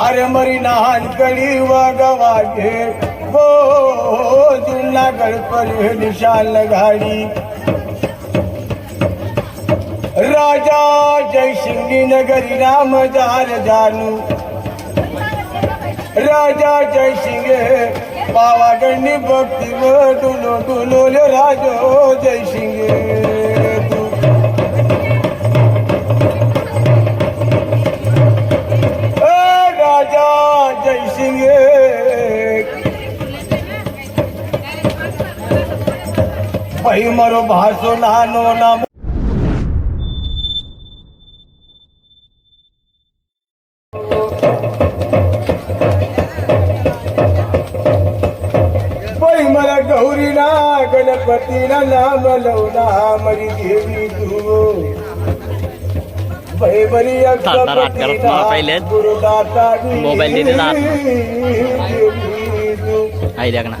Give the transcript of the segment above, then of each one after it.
अरे मरी नाहन कडी वाग वागे हो। पर निशाल गाडी राजा जयसिंगी नगरी राम जार जानू। राजा जयसिंगे पावागडनी भक्ती व डुलो डुलोले राजो जयसिंगे ભાઈ મારો ભાષો નાનો ના ગૌરીના ગણપતિના નામ લવના મરી દેવી જુઓ મોબાઈલ દીધી આઈ દેખ ના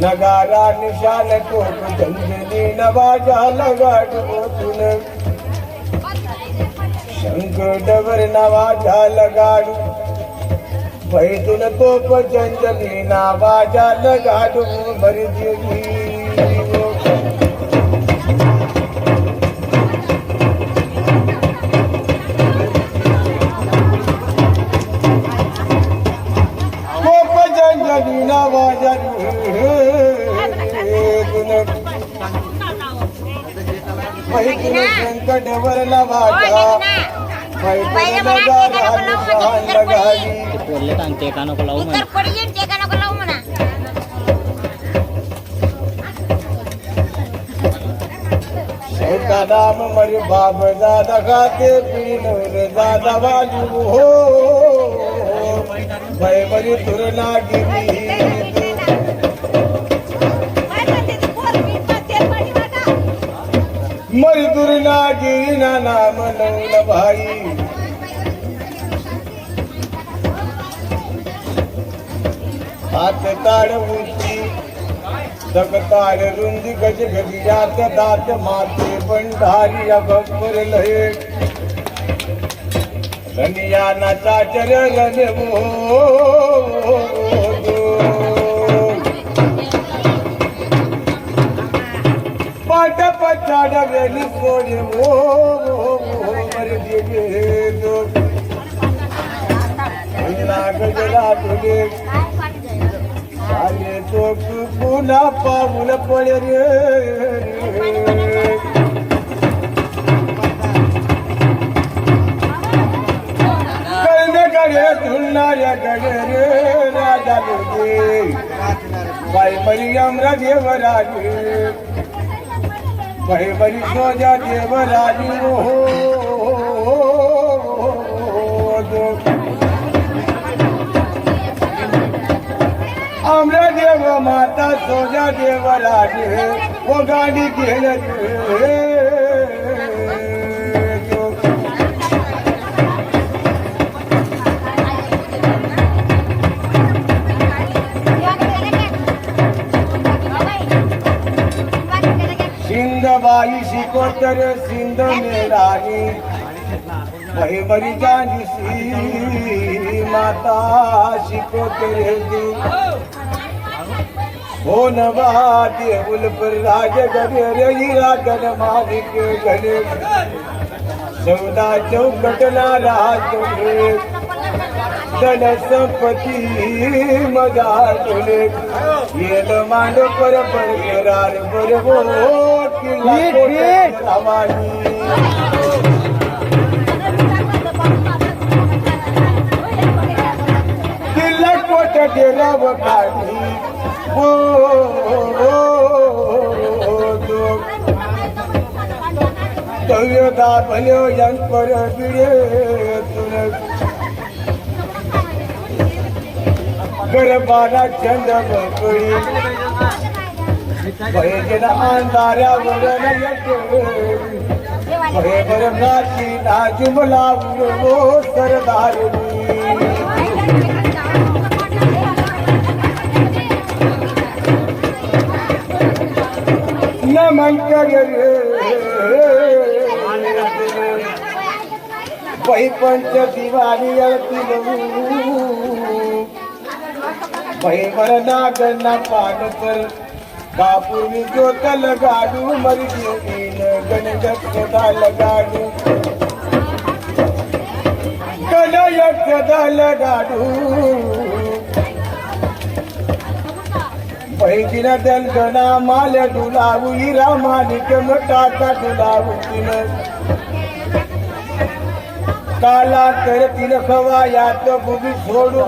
नगारा निशान को जंजनी नवाजा लगा तूने शंख डबर नवाजा लगा लगाडू तो तोप जंजली लगा दो देवी शंख डबर नवाजा पैतून नगारा निशान लगाडी ते बोलले आणि ते का नको लावू तर पडी येईन ते का नको लावू म्हणा नाम मरी बाब दादा खाते पीन रे दादा बाजू हो। भय मरी तुरना गिरी मरी तुरना नाम नवल भाई. हात ताड उंची ताड रुंदी गज गजियात दात माते बंधारी अभर लहे. रनिया नाचा चर रन पाट ಆಟ ಪಚ್ಚಾಟಗಳಲ್ಲಿ ಕೋಡಿ ಓ ಮರಿದೇನು ತೋಕು ಪುನಪ್ಪ ಮುನಪೊಳೆರು ಕಳೆದ ಕಡೆ ತುಳ್ನಾಯ ಕಡೆರು ರಾಜ ಬೈ ಮರಿಯಮ್ರ ದೇವರಾಜ ભયબરી સોજા દેવ રાજી હો અમરે દેવ માતા સોજા દેવ રાજી હે વો ગાડી ઘેર आईशी कोतर सिंध मेराणी मरी जानीसी माता शिकोतर दी हो नवा देऊल पर राज गरे रागन मालिक गणे सौदा चौकटला राहतो धन संपत्ति मज़ा चले ये तो मांडो पर पर करार पर वोट की हमारी तिलक कोट डेरा बखानी वो तो यो दा भलो यंग पर बिड़े तुरंत। गरबाना चंद बकळी भयजन अंधाऱ्यावर भयभर नाची नाजुमला ओ सरदार नमन कर। पंच अळती वही मरना गन्ना पान कर। कापूर ज्योत लगाडू मरी देवीन गणगत सदा लगाडू गणयत सदा लगाडू पैकीन दलगना माल डुलावू हिरा माणिक टाका डुलावू तिन काला तर तिन खवायात बुबी सोडू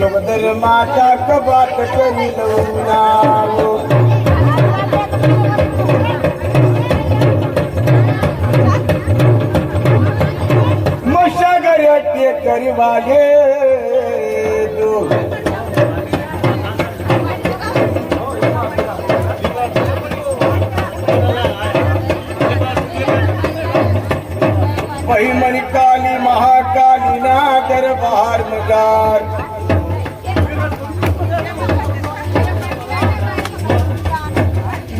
जगदर माता कबात करी नाव मशागर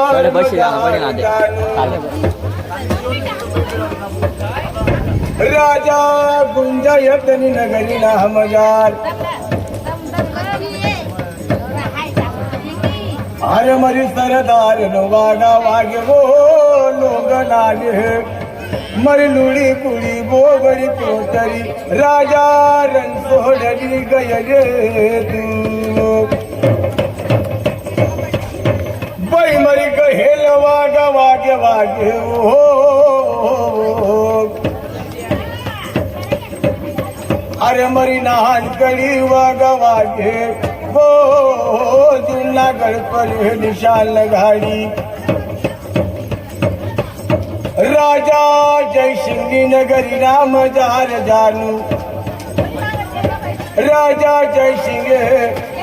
दरबार बरं बस बरे ना दे राजा गुंजयत नगरी ना हज़ार अरे मरी सरदार नो वागा वागे वो लोग नाले मरी लुड़ी कुड़ी वो बड़ी कोतरी राजा रंग सोडली गय रे तू। बाई मरी गहेल वागा वागे अरे मरी नहान कडी वागा वागे हो जुनागड पर निशाल गाडी राजा जयसिंगी नगरी राम जार जानू। राजा जयसिंगे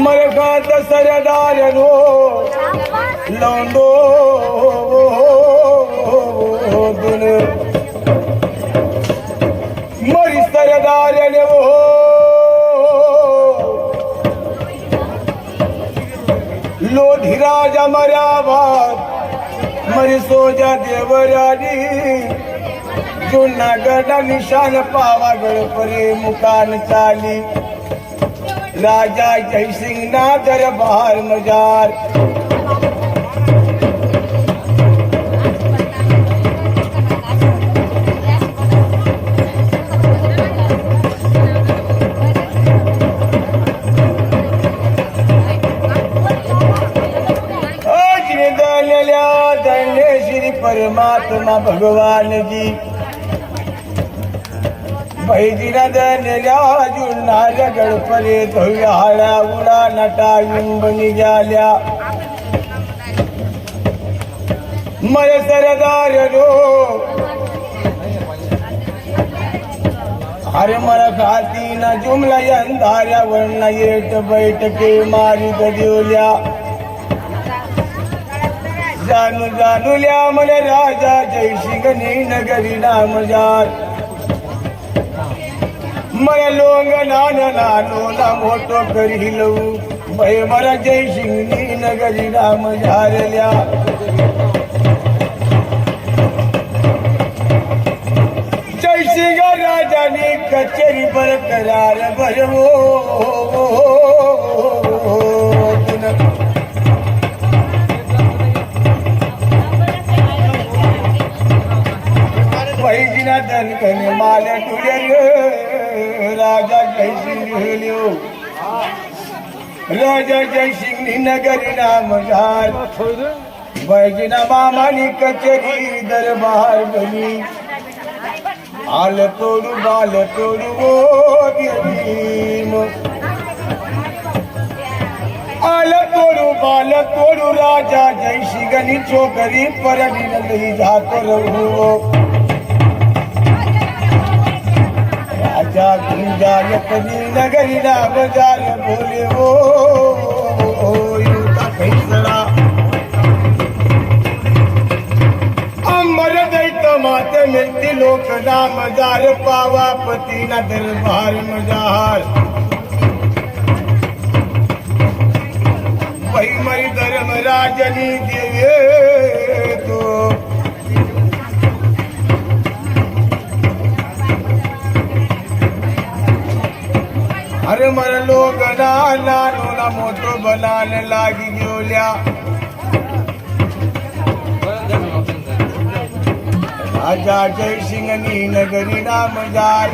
मरकात सरदारनो लवंडो मरी सरदारने ओ लोधी राजा मराबाद मरी सोजा देवरानी. जुनागडा निशान पावागड परे मुकान चाली. રાજા જયસિંહ ના દરબાર મજાર પરમાત્મા ભગવાનજી. भैजीनद जुन्नाज गडपरे धव्य उडा नटा विंबणी गेल्या मय सरदार रो. अरे मला खाती ना जुमला यंधाऱ्या वर्ण येट बैठके मारी देवल्या. जाणू जाणूल्या मला राजा जयसिंग नी नगरी नामजार मय लोंग नान नानोला मोठो करी लवू मै मरा जय शिंगणी नगरी राम झारल्या। जय सिंह राजाने कचेरी बर करार भरवो। राजा जयसिंग नगरी नाम झार बैजिना मामानी कचेरी दरबार बनी आल तोडू बाल तोडू ओ देवीम आल तोडू बाल तोडू राजा जयशी गणी चोकरी परडी नंदी जात रहू राजा गुंजायतनी नगरी ना बजार बोले ओ मात मिलती लोक नाम जार पावा पती न दरबार मजार। वही मरी धर्म राजनी देवे तो। अरे मर लोक ना नानो ना मोठो बनान लागी गेल्या राजा जयसिंगनी नगरी नाम जार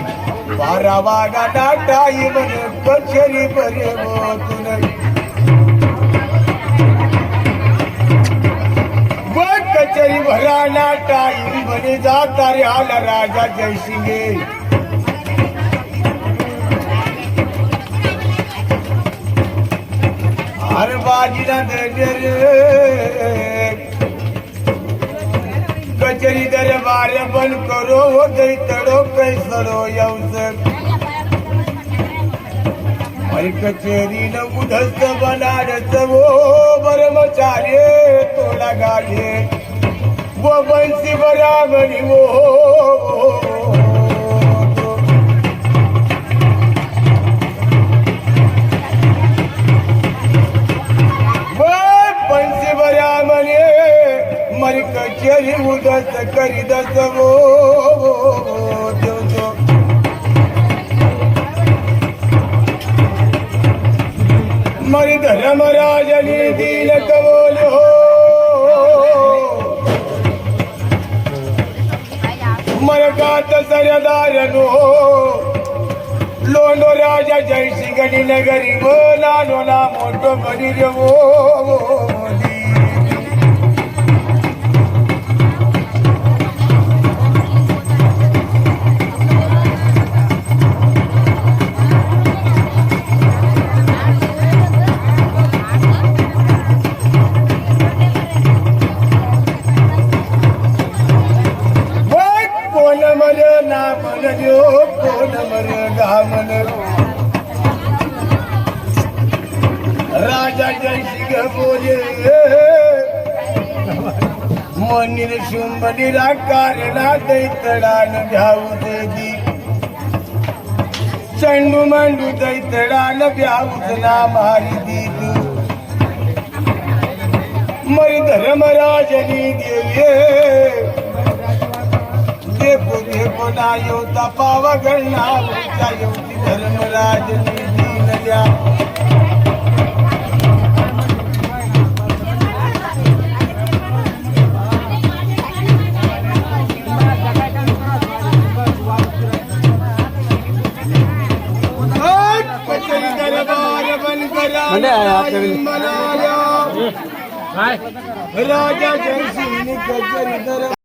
बारा वागा डाटाई बन बरे बोतुन व कचेरी भरा नाटाई बने जाता रे आला राजा जयसिंगे हर बाजीना दे कचेरी દ્વાર બંધ કરો ગઈ તડો કઈ સડો અવસર મારી કચેરી ન બુધસ્ત બનારસ વો બ્રહ્મચાર્ય તો લગાડે વો બંશી બરાબરી વો mari kakeri uda takari da tavo jojo mari dharam rajani dil kavol ho mara gat sardaranu londo raja jai singani nagari go nano na moto bani revo बोले मोनीर शुंभनीला कारणा दैतडान भ्याऊ देगी चंडू मांडू दैतडान भ्याऊच ना मारी दिली मरी धर्मराजनी देवी योता पावगणा धर्मराजनी दीनया રાજા જયસિંહની ગજર